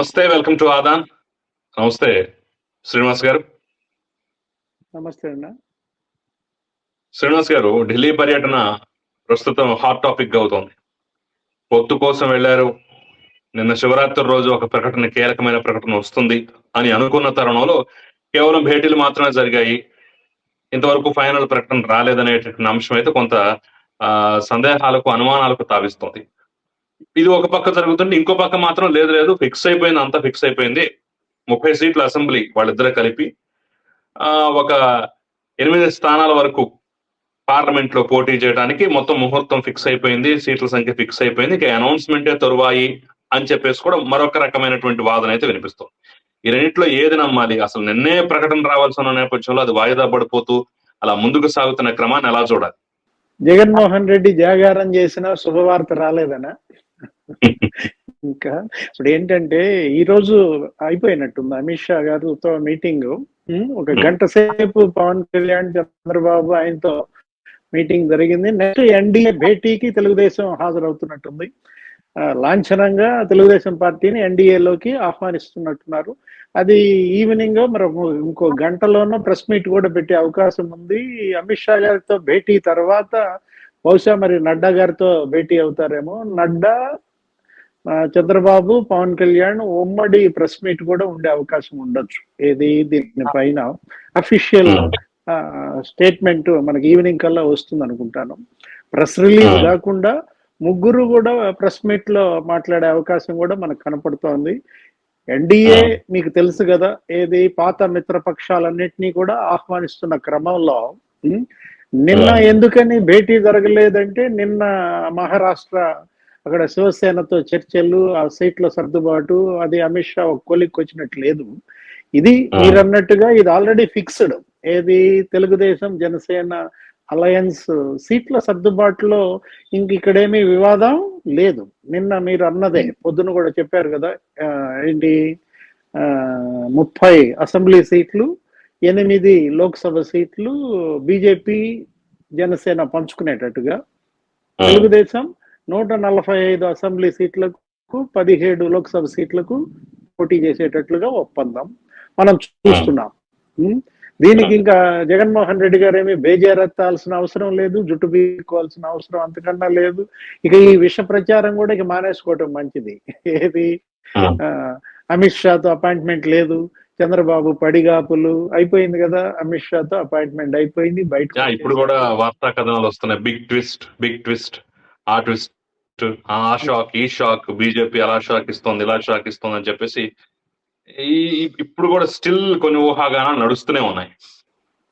నమస్తే welcome to Aadan. నమస్తే శ్రీనివాస్ గారు. నమస్తే అన్న. శ్రీనివాస్ గారు ఢిల్లీ పర్యటన ప్రస్తుతం హాట్ టాపిక్గా అవుతోంది. పొత్తు కోసం వెళ్ళారు నిన్న శివరాత్రి రోజు ఒక ప్రకటన కీలకమైన ప్రకటన వస్తుంది అని అనుకున్న తరుణంలో కేవలం భేటీలు మాత్రమే జరిగాయి. ఇంతవరకు ఫైనల్ ప్రకటన రాలేదనేటువంటి అంశం అయితే కొంత సందేహాలకు అనుమానాలకు తావిస్తోంది. ఇది ఒక పక్క జరుగుతుంటే ఇంకో పక్క మాత్రం లేదు లేదు. ఫిక్స్ అయిపోయింది అంతా ఫిక్స్ అయిపోయింది. ముప్పై సీట్ల అసెంబ్లీ వాళ్ళిద్దరే కలిపి ఆ, ఒక ఎనిమిది స్థానాల వరకు పార్లమెంట్లో పోటీ చేయడానికి మొత్తం ముహూర్తం ఫిక్స్ అయిపోయింది సీట్ల సంఖ్య ఫిక్స్ అయిపోయింది. ఇక అనౌన్స్మెంటే తరువాయి అని చెప్పేసి కూడా మరొక రకమైనటువంటి వాదన అయితే వినిపిస్తుంది. ఈ రెండింటిలో ఏది నమ్మాలి? అసలు నిన్నే ప్రకటన రావాల్సిన నేపథ్యంలో అది వాయిదా పడిపోతూ అలా ముందుకు సాగుతున్న క్రమాన్ని ఎలా చూడాలి? జగన్మోహన్ రెడ్డి జాగారం చేసిన శుభవార్త రాలేదనా? ఇంకా ఇప్పుడు ఏంటంటే ఈ రోజు అయిపోయినట్టుంది అమిత్ షా గారితో మీటింగ్. ఒక గంట సేపు పవన్ కళ్యాణ్ చంద్రబాబు ఆయనతో మీటింగ్ జరిగింది. నెక్స్ట్ ఎన్డీఏ భేటీకి తెలుగుదేశం హాజరవుతున్నట్టుంది. లాంఛనంగా తెలుగుదేశం పార్టీని ఎన్డీఏలోకి ఆహ్వానిస్తున్నట్టున్నారు. అది ఈవినింగ్ మరి ఇంకో గంటలోనో ప్రెస్ మీట్ కూడా పెట్టే అవకాశం ఉంది. అమిత్ షా గారితో భేటీ తర్వాత బహుశా మరి నడ్డా గారితో భేటీ అవుతారేమో. నడ్డా చంద్రబాబు పవన్ కళ్యాణ్ ఉమ్మడి ప్రెస్ మీట్ కూడా ఉండే అవకాశం ఉండొచ్చు ఏది దీని పైన అఫీషియల్ స్టేట్మెంట్ మనకి ఈవినింగ్ కల్లా వస్తుంది అనుకుంటాను ప్రెస్ రిలీజ్. కాకుండా ముగ్గురు కూడా ప్రెస్ మీట్లో మాట్లాడే అవకాశం కూడా మనకు కనపడుతోంది ఎన్డీఏ. మీకు తెలుసు కదా ఏది పాత మిత్రపక్షాలన్నింటినీ కూడా ఆహ్వానిస్తున్న క్రమంలో నిన్న. ఎందుకని భేటీ జరగలేదంటే నిన్న మహారాష్ట్ర అక్కడ శివసేనతో చర్చలు ఆ సీట్ల సర్దుబాటు అది అమిత్ షా ఒక కొలిక్కి వచ్చినట్టు లేదు. ఇది ఆ. మీరు అన్నట్టుగా ఇది ఆల్రెడీ ఫిక్స్డ్ ఏది తెలుగుదేశం జనసేన అలయన్స్ సీట్ల సర్దుబాటులో ఇంక ఇక్కడేమీ వివాదం లేదు. నిన్న మీరు అన్నదే పొద్దున కూడా చెప్పారు కదా ఏంటి ముప్పై అసెంబ్లీ సీట్లు ఎనిమిది లోక్సభ సీట్లు బీజేపీ జనసేన పంచుకునేటట్టుగా తెలుగుదేశం నూట నలభై ఐదు అసెంబ్లీ సీట్లకు పదిహేడు లోక్సభ సీట్లకు పోటీ చేసేటట్లుగా ఒప్పందం మనం చూస్తున్నాం? దీనికి ఇంకా జగన్మోహన్ రెడ్డి గారు ఏమి బేజారెత్తాల్సిన అవసరం లేదు జుట్టు బీక్కోవాల్సిన అవసరం అంతకన్నా లేదు. ఇక ఈ విష ప్రచారం కూడా ఇక మానేసుకోవటం మంచిది. ఏది? అమిత్ షాతో అపాయింట్మెంట్ లేదు చంద్రబాబు పడిగాపులు అయిపోయింది కదా అమిత్ షాతో అపాయింట్మెంట్ అయిపోయింది బయట ఇప్పుడు కూడా వార్తా కథనాలు వస్తున్నాయి. బిగ్ ట్విస్ట్ బిగ్ ట్విస్ట్ ఆ ట్విస్ట్. ఆ షాక్ ఈ షాక్ బీజేపీ అలా షాక్ ఇస్తుంది ఇలా షాక్ ఇస్తుంది అని చెప్పేసి ఈ ఇప్పుడు కూడా స్టిల్ కొన్ని ఊహాగానాలు నడుస్తూనే ఉన్నాయి.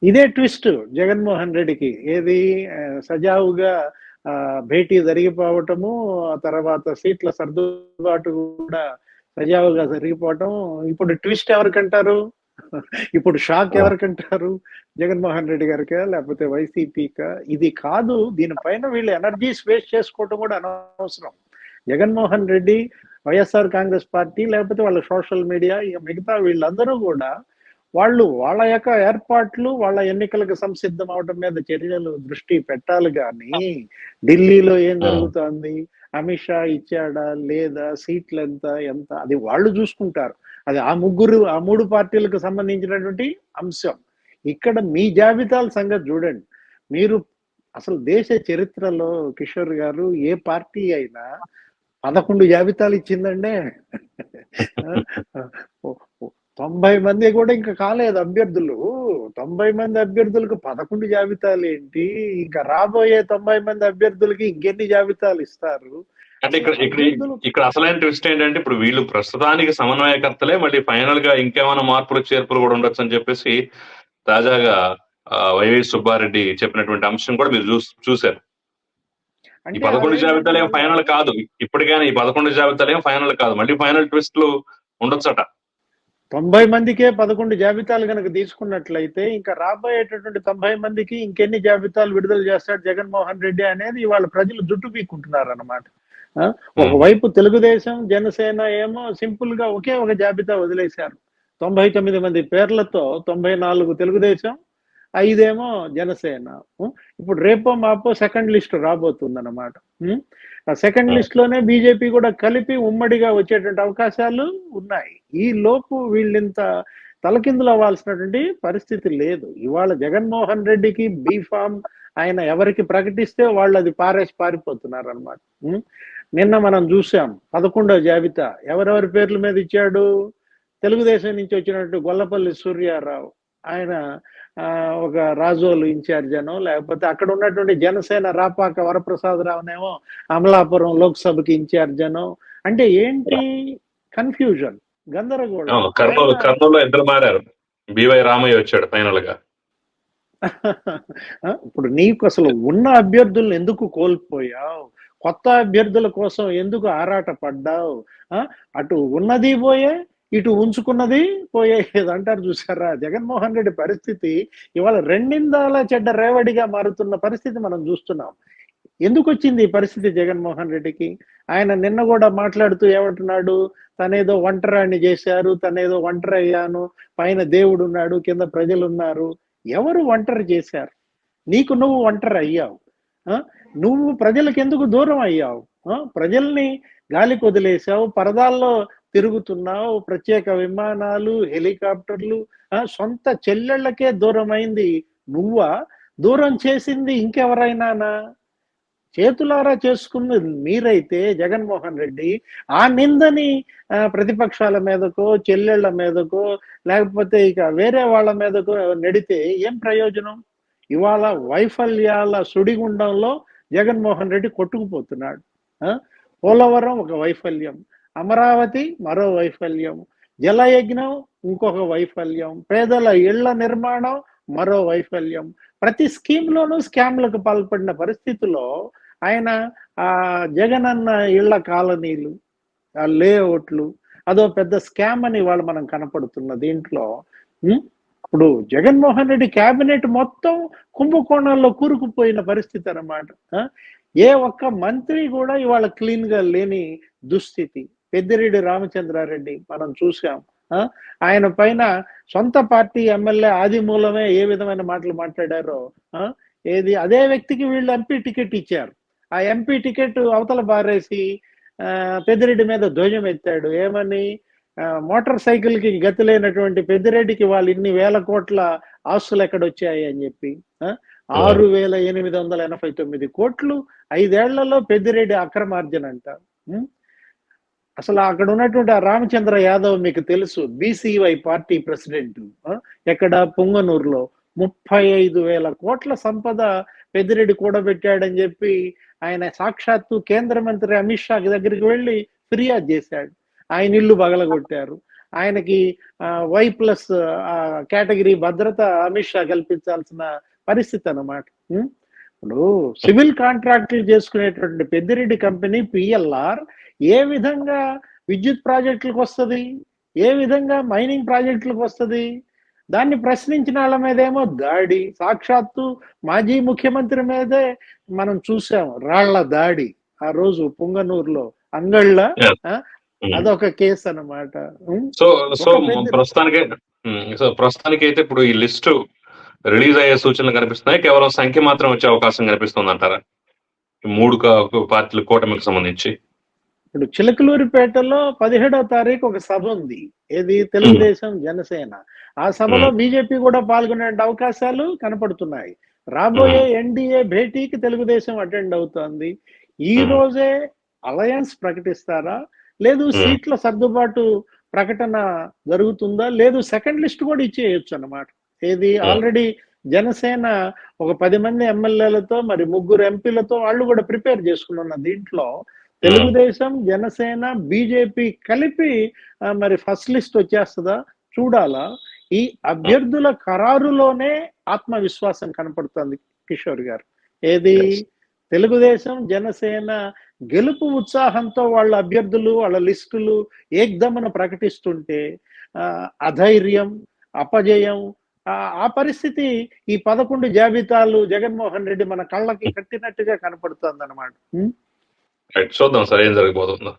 ఇదే ట్విస్ట్ జగన్మోహన్ రెడ్డికి. ఏది సజావుగా ఆ, భేటీ జరిగిపోవటము తర్వాత సీట్ల సర్దుబాటు కూడా సజావుగా జరిగిపోవటం ఇప్పుడు ట్విస్ట్ ఎవరికంటారు? ఇప్పుడు షాక్ ఎవరికంటారు? జగన్మోహన్ రెడ్డి గారికా లేకపోతే వైసీపీకా? ఇది కాదు దీనిపైన వీళ్ళు ఎనర్జీస్ వేస్ట్ చేసుకోవటం కూడా అనవసరం. జగన్మోహన్ రెడ్డి వైఎస్ఆర్ కాంగ్రెస్ పార్టీ లేకపోతే వాళ్ళ సోషల్ మీడియా ఇక మిగతా వీళ్ళందరూ కూడా వాళ్ళు వాళ్ళ యొక్క ఏర్పాట్లు వాళ్ళ ఎన్నికలకు సంసిద్ధం అవడం మీద చర్యలు దృష్టి పెట్టాలి కానీ ఢిల్లీలో ఏం జరుగుతోంది? అమిత్ షా ఇచ్చాడా? లేదా? సీట్లు ఎంత ఎంత? అది వాళ్ళు చూసుకుంటారు. అది ఆ ముగ్గురు ఆ మూడు పార్టీలకు సంబంధించినటువంటి అంశం. ఇక్కడ మీ జాబితాల సంగతి చూడండి. మీరు అసలు దేశ చరిత్రలో కిషోర్ గారు ఏ పార్టీ అయినా పదకొండు జాబితాలు ఇచ్చిందంటే తొంభై మంది కూడా ఇంకా కాలేదు అభ్యర్థులు. తొంభై మంది అభ్యర్థులకు పదకొండు జాబితాలు ఏంటి? ఇంకా రాబోయే తొంభై మంది అభ్యర్థులకి ఇంకెన్ని జాబితాలు ఇస్తారు? అంటే ఇక్కడ ఇక్కడ ఇక్కడ అసలైన ట్విస్ట్ ఏంటంటే ఇప్పుడు వీళ్ళు ప్రస్తుతానికి సమన్వయకర్తలే మళ్ళీ ఫైనల్గా ఇంకేమైనా మార్పులు చేర్పులు కూడా ఉండొచ్చు అని చెప్పేసి తాజాగా వైవి సుబ్బారెడ్డి చెప్పినటువంటి అంశం కూడా మీరు చూస్- చూశారు. ఈ పదకొండు జాబితాలు ఏం ఫైనల్ కాదు. ఇప్పటికైనా ఈ పదకొండు జాబితాలు ఏం ఫైనల్ కాదు. మళ్ళీ ఫైనల్ ట్విస్ట్లు ఉండొచ్చట. తొంభై మందికే పదకొండు జాబితాలు కనుక తీసుకున్నట్లయితే ఇంకా రాబోయేటటువంటి తొంభై మందికి ఇంకెన్ని జాబితాలు విడుదల చేస్తాడు జగన్మోహన్ రెడ్డి అనేది వాళ్ళ ప్రజలు జుట్టు పీక్కుంటున్నారు అనమాట ఒకవైపు తెలుగుదేశం జనసేన ఏమో సింపుల్గా ఒకే ఒక జాబితా వదిలేశారు. తొంభై తొమ్మిది మంది పేర్లతో తొంభై నాలుగు తెలుగుదేశం ఐదేమో జనసేన? ఇప్పుడు రేపో మాపో సెకండ్ లిస్ట్ రాబోతుంది అనమాట సెకండ్. లిస్ట్లోనే బీజేపీ కూడా కలిపి ఉమ్మడిగా వచ్చేటువంటి అవకాశాలు ఉన్నాయి. ఈ లోపు వీళ్ళింత తలకిందులు అవ్వాల్సినటువంటి పరిస్థితి లేదు. ఇవాళ జగన్మోహన్ రెడ్డికి బీఫామ్ ఆయన ఎవరికి ప్రకటిస్తే వాళ్ళు అది పారేసి పారిపోతున్నారు అనమాట నిన్న మనం చూసాం పదకొండో జాబితా. ఎవరెవరి పేర్ల మీద ఇచ్చాడు? తెలుగుదేశం నుంచి వచ్చినట్టు గొల్లపల్లి సూర్యారావు. ఆయన ఆ, ఒక రాజోలు ఇన్ఛార్జ్ అనో లేకపోతే అక్కడ ఉన్నటువంటి జనసేన రాపాక వరప్రసాదరావునేమో అమలాపురం లోక్సభకి ఇన్ఛార్జ్ అనో. అంటే ఏంటి కన్ఫ్యూజన్ గందరగోళం? కర్నూలు కర్నూలులో ఇద్దరు మారారు. బివై రామయ్య వచ్చాడు ఫైనల్గా ఇప్పుడు నీకు అసలు ఉన్న అభ్యర్థులను ఎందుకు కోల్పోయావు? కొత్త అభ్యర్థుల కోసం ఎందుకు ఆరాట పడ్డావు? ఆ, అటు ఉన్నది పోయే ఇటు ఉంచుకున్నది పోయే ఏదంటారు అంటారు చూసారా జగన్మోహన్ రెడ్డి పరిస్థితి ఇవాళ రెండిందాల చెడ్డ రేవడిగా మారుతున్న పరిస్థితి మనం చూస్తున్నాం. ఎందుకు వచ్చింది ఈ పరిస్థితి జగన్మోహన్ రెడ్డికి? ఆయన నిన్న కూడా మాట్లాడుతూ ఏమంటున్నాడు? తనేదో ఒంటరాన్ని చేశారు తనేదో ఒంటరి అయ్యాను పైన దేవుడు ఉన్నాడు కింద ప్రజలు ఉన్నారు ఎవరు ఒంటరి చేశారు? నీకు నువ్వు ఒంటరి అయ్యావు నువ్వు ప్రజలకు ఎందుకు దూరం అయ్యావు? ప్రజల్ని గాలికి వదిలేసావు పరదాల్లో తిరుగుతున్నావు ప్రత్యేక విమానాలు హెలికాప్టర్లు ఆ? సొంత చెల్లెళ్ళకే దూరం అయింది నువ్వా? దూరం చేసింది ఇంకెవరైనానా చేతులారా చేసుకున్నది మీరైతే జగన్మోహన్ రెడ్డి. ఆ నిందని ప్రతిపక్షాల మీదకో చెల్లెళ్ళ మీదకో లేకపోతే ఇక వేరే వాళ్ళ మీదకో నడితే ఏం ప్రయోజనం? ఇవాళ వైఫల్యాల సుడిగుండంలో జగన్మోహన్ రెడ్డి కొట్టుకుపోతున్నాడు. పోలవరం ఒక వైఫల్యం అమరావతి మరో వైఫల్యం జలయజ్ఞం ఇంకొక వైఫల్యం పేదల ఇళ్ళ నిర్మాణం మరో వైఫల్యం. ప్రతి స్కీమ్ లోనూ స్కామ్లకు పాల్పడిన పరిస్థితిలో ఆయన ఆ జగనన్న ఇళ్ళ కాలనీలు ఆ లేఅవుట్లు అదో పెద్ద స్కామ్ అని వాళ్ళు మనం కనపడుతున్న దీంట్లో ఇప్పుడు జగన్మోహన్ రెడ్డి కేబినెట్ మొత్తం కుంభకోణాల్లో కూరుకుపోయిన పరిస్థితి అన్నమాట. ఆ? ఏ ఒక్క మంత్రి కూడా ఇవాళ క్లీన్గా లేని దుస్థితి. పెద్దిరెడ్డి రామచంద్రారెడ్డి మనం చూసాం. ఆ? ఆయన పైన సొంత పార్టీ ఎమ్మెల్యే ఆది మూలమే ఏ విధమైన మాటలు మాట్లాడారో ఏది అదే వ్యక్తికి వీళ్ళు ఎంపీ టికెట్ ఇచ్చారు. ఆ ఎంపీ టికెట్ అవతల బారేసి ఆ, పెద్దిరెడ్డి మీద ధ్వజం ఎత్తాడు ఏమని? మోటార్ సైకిల్కి గతి లేనటువంటి పెద్దిరెడ్డికి వాళ్ళు ఇన్ని వేల కోట్ల ఆస్తులు ఎక్కడొచ్చాయి అని చెప్పి? ఆరు వేల ఎనిమిది వందల ఎనభై తొమ్మిది కోట్లు ఐదేళ్ళలో పెద్దిరెడ్డి అక్రమార్జన అంట? అసలు అక్కడ ఉన్నటువంటి ఆ రామచంద్ర యాదవ్ మీకు తెలుసు బీసీవై పార్టీ ప్రెసిడెంట్? ఎక్కడ పొంగనూరులో ముప్పై ఐదు వేల కోట్ల సంపద పెద్దిరెడ్డి కూడబెట్టాడని చెప్పి ఆయన సాక్షాత్తు కేంద్ర మంత్రి అమిత్ షా దగ్గరికి వెళ్ళి ఫిర్యాదు చేశాడు ఆయన ఇల్లు బగలగొట్టారు ఆయనకి వై ప్లస్ కేటగిరీ భద్రత అమిత్ షా కల్పించాల్సిన పరిస్థితి అన్నమాట? ఇప్పుడు సివిల్ కాంట్రాక్టులు చేసుకునేటువంటి పెద్దిరెడ్డి కంపెనీ పిఎల్ఆర్ ఏ విధంగా విద్యుత్ ప్రాజెక్టులకు వస్తుంది ఏ విధంగా మైనింగ్ ప్రాజెక్టులకు వస్తుంది దాన్ని ప్రశ్నించిన వాళ్ళ మీదేమో దాడి. సాక్షాత్తు మాజీ ముఖ్యమంత్రి మీదే మనం చూసాం రాళ్ళ దాడి. ఆ రోజు పుంగనూరులో అంగళ్ళ. అదొక కేసు అన్నమాట. ఉం? సో సో ప్రస్తుతానికి సో ప్రస్తుతానికి అయితే ఇప్పుడు ఈ లిస్టు రిలీజ్ అయ్యే సూచనలు కనిపిస్తున్నాయి. కేవలం సంఖ్య మాత్రం వచ్చే అవకాశం కనిపిస్తుంది అంటారా మూడు పార్టీల కూటమికి సంబంధించి. ఇప్పుడు చిలకలూరిపేటలో పదిహేడో తారీఖు ఒక సభ ఉంది. ఏది? తెలుగుదేశం జనసేన. ఆ సభలో బీజేపీ కూడా పాల్గొనే అవకాశాలు కనపడుతున్నాయి. రాబోయే ఎన్డీఏ భేటీకి తెలుగుదేశం అటెండ్ అవుతోంది. ఈ. రోజే అలయన్స్ ప్రకటిస్తారా? లేదు. సీట్ల సర్దుబాటు ప్రకటన జరుగుతుందా? లేదు సెకండ్ లిస్ట్ కూడా ఇచ్చేయచ్చు అన్నమాట. ఏది. ఆల్రెడీ జనసేన ఒక పది మంది ఎమ్మెల్యేలతో మరి ముగ్గురు ఎంపీలతో వాళ్ళు కూడా ప్రిపేర్ చేసుకున్న దీంట్లో తెలుగుదేశం జనసేన బీజేపీ కలిపి మరి ఫస్ట్ లిస్ట్ వచ్చేస్తుందా? చూడాలా. ఈ అభ్యర్థుల ఖరారులోనే ఆత్మవిశ్వాసం కనపడుతుంది కిషోర్ గారు. ఏది. తెలుగుదేశం జనసేన గెలుపు ఉత్సాహంతో వాళ్ళ అభ్యర్థులు వాళ్ళ లిస్టులు ఏకదమన ప్రకటిస్తుంటే ఆ, అధైర్యం అపజయం ఆ, పరిస్థితి ఈ పదకొండు జాబితాలు జగన్మోహన్ రెడ్డి మన కళ్ళకి కట్టినట్టుగా కనపడుతుంది అనమాట చూద్దాం సరే ఏం జరగబోతుందో